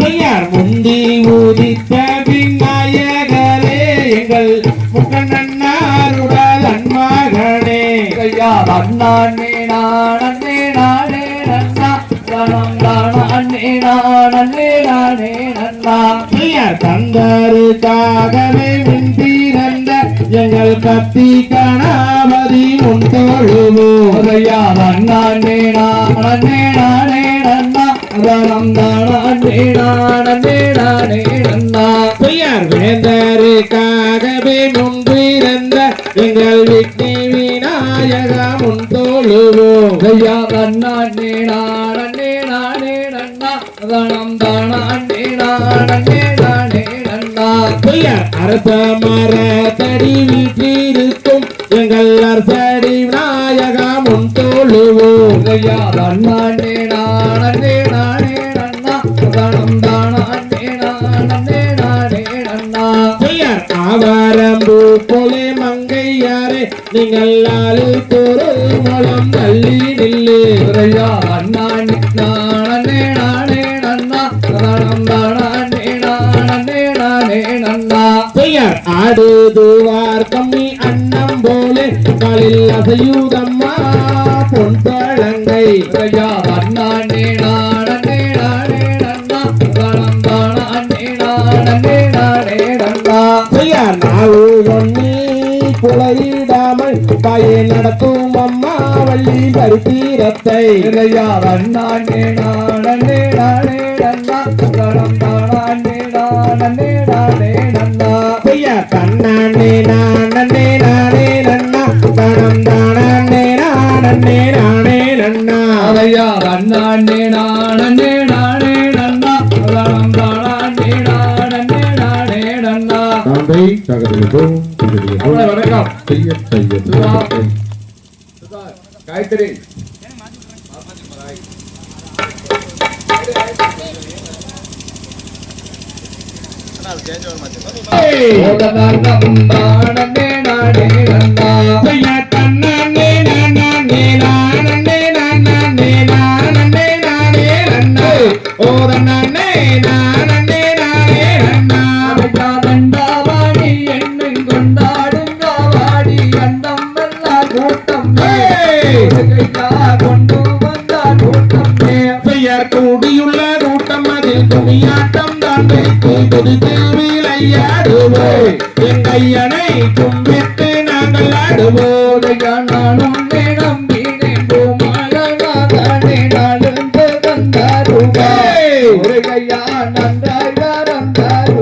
ஐயார் முந்தி ஊதித்த விநாயகரே எங்கள் முக்கண்ணன்னாருடல் அன்மகனே ஐயா நானே நானே நானே நன்னா தானம் தானே நானே நானே நன்னா ஐயார் தந்தருக்காகவே முன் பிறந்த எங்கள் கத்தி கணபதி முன் தொழுவோம் ஐயா நானே நானே நானே நன்னா தானம் தானே நானே நானே வேந்தருக்காகவே முன் எங்கள் விக்னி விநாயக ஐயார் அரச மரத்தடி வீற்றிருக்கும் எங்கள் அரசடி விநாயக முன் தொழுவோம். ஐயா நானே நானே நானே நன்னா. தானம் தானே நானே நானே நன்னா. ஐயார் ஆவாரம்பு போலே மங்கையாரே நீங்கள் ஆளு பொருள் மூலம் தள்ளி நில்லு. ஐயா ஆடுதுவார் கம்மி அண்ணம் போலே காலில் அசையுதம்மா. பொன் பழங்கை பிரஜா நானே நானே நானே நன்னா தானம் தானே நானே நானே நன்னா ஐயார் ஒன்னி நடத்தும் அம்மா வள்ளி பருத்தீரத்தை ஐயா நானே நானே நன்னா அதையா நானே நானே நானே நன்னா. தானம் தானே நானே நானே நன்னா. தந்தை தகவல்களும் அவளை வணக்கம். செய்ய செய்ய காயத்ரி. ஓதனம் தானே நானே நன்னா. விளையாடுவோம் எங்கையனை கும்பிட்டு நாங்கள் ஆடுவோம். நானும் தந்தாருவாய் ஒரு கையா தந்தாருவாய்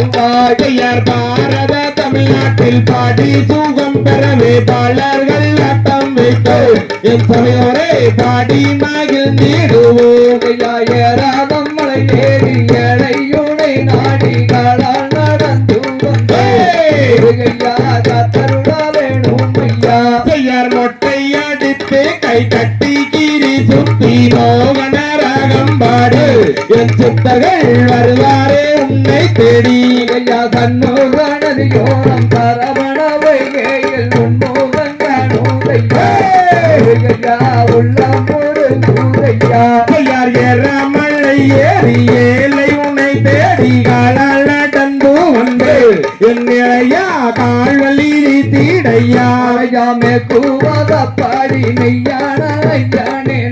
பெயர் பாரத தமிழ்நாட்டில் பாடி சுகம் பெறவே பாலர்கள் ஆட்டம் வைத்து என் சமையோரே பாடி மகிழ்ந்திடுவோம் கையா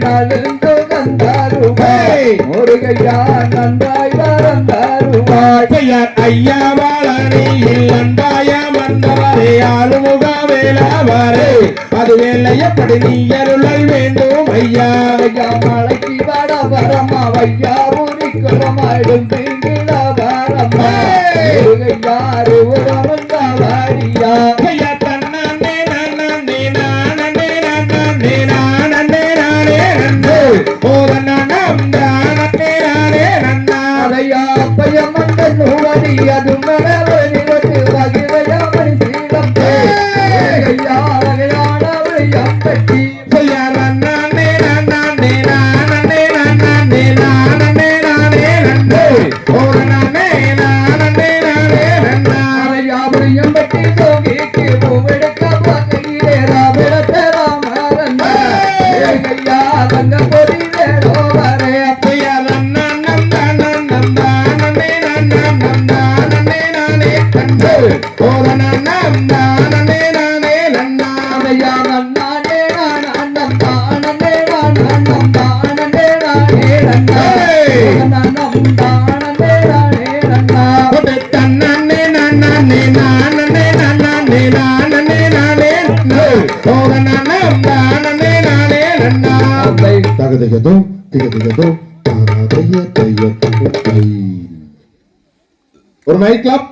நலுந்து கந்தாருவாய் முருகையா நன்றாய் வரந்தாருவாய் பெயர் ஐயா வாழனியில் அன்பாய வந்தவரே ஆளுமுக வேளாவரே அது வேலையப்படி நீ அருளல் வேண்டும் ஐயா ஐயா மலைக்கு வட வரமா ஊரி குளமாயிடும் தங்க பொறி வேடோவரே அப்பையா நன்னா நன்னா நன்னா நன்னே நன்னா நன்னா நன்னே நானே கண்டு போத நன்னா நன்னே நானே நன்னா ஐயா நன்னானே நன்னா நன்னே நன்னா நன்னா நன்னே நானே நன்னா நன்னா நன்னே நானே நன்னா தன்னே நன்னா நே நானே நன்னா நே நானே நானே போத நன்னா தகதகதோ திகதிகதோ தாராதைய தைய தை ஒரு மைக் கிளப்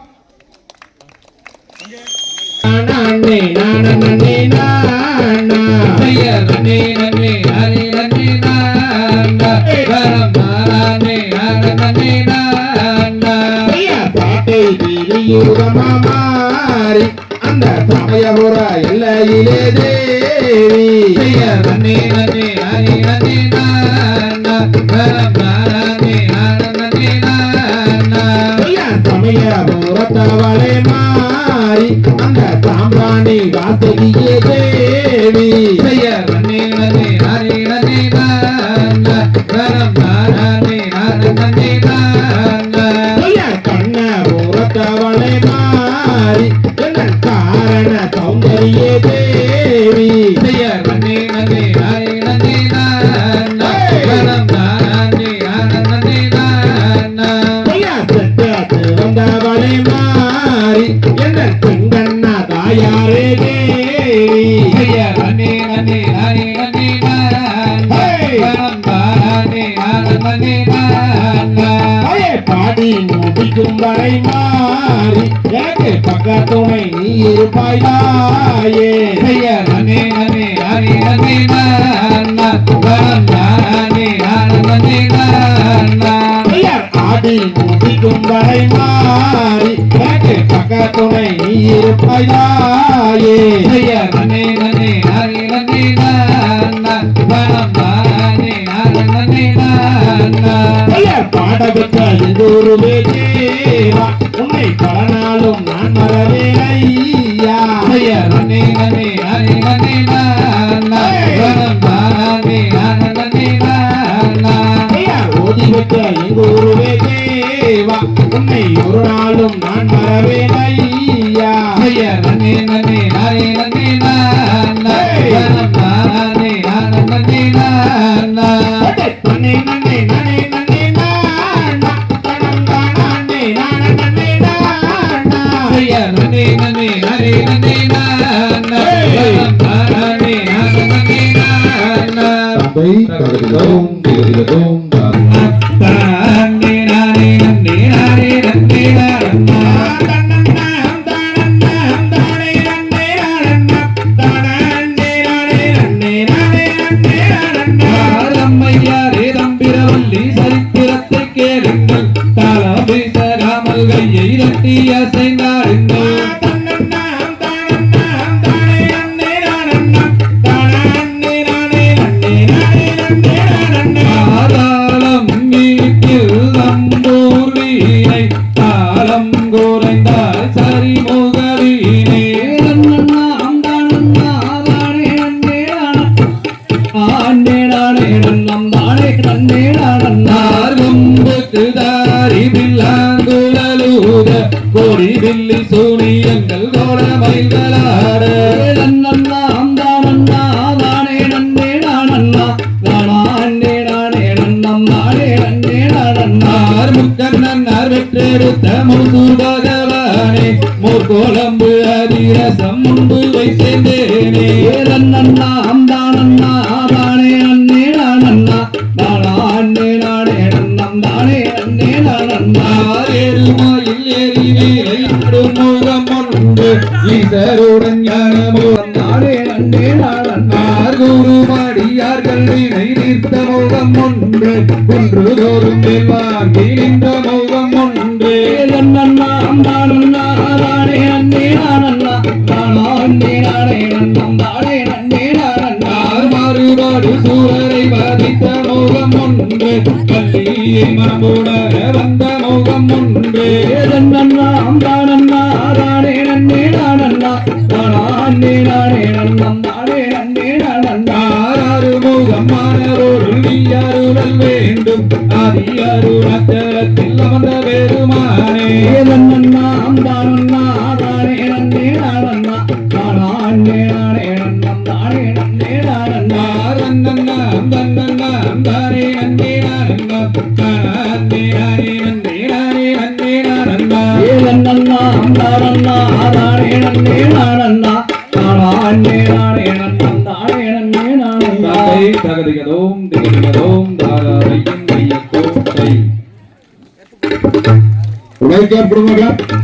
நானே நானே நானா நன்னே நன்னே ஹரி நன்னே நானா வரம் நானே ஹரி நன்னே நானா பாட்டை திரியுகமா மாறி அந்த சமயபுர எல்லையிலே தேவி. ஜெய நன்னே நன்னே ஹரி நன்னே நான் தாயாரே தேவி நன்னே நன்னே நானா நானே நன்னே நானா அயே பாடி முடிக்கும் வரை மாறி எனக்கு பக்கத்துணை நீ இருப்பாயே ஐயா நன்னே நன்னே ஹரி நன்னே நானா வரம் நானே ஹரி நன்னே நானா ஐயர் ஆடி முடிக்கும் வரை மாறி எனக்கு பக்கத்துணை நீ இருப்பாயே ஐயா நன்னே நன்னே ஹரி நன்னே நானா வரம் நானே ஹரி நன்னே நானா ஐயர் பாடகத்த எந்தூருவே தேவா உன்னை பல ஐயா நன்னே நன்னே ஹரி நன்னே நானா நன்னே நானா நன்னே நன்னே நன்னே நன்னே நானா தனம் தானே நான நன்னே நானா நன்னே நன்னே ஹரி நன்னே நானா நன்னே நானா ನಿಲ್ಲಿಸು ஒன்று குன்று ஆதி Bermagat, bermagat.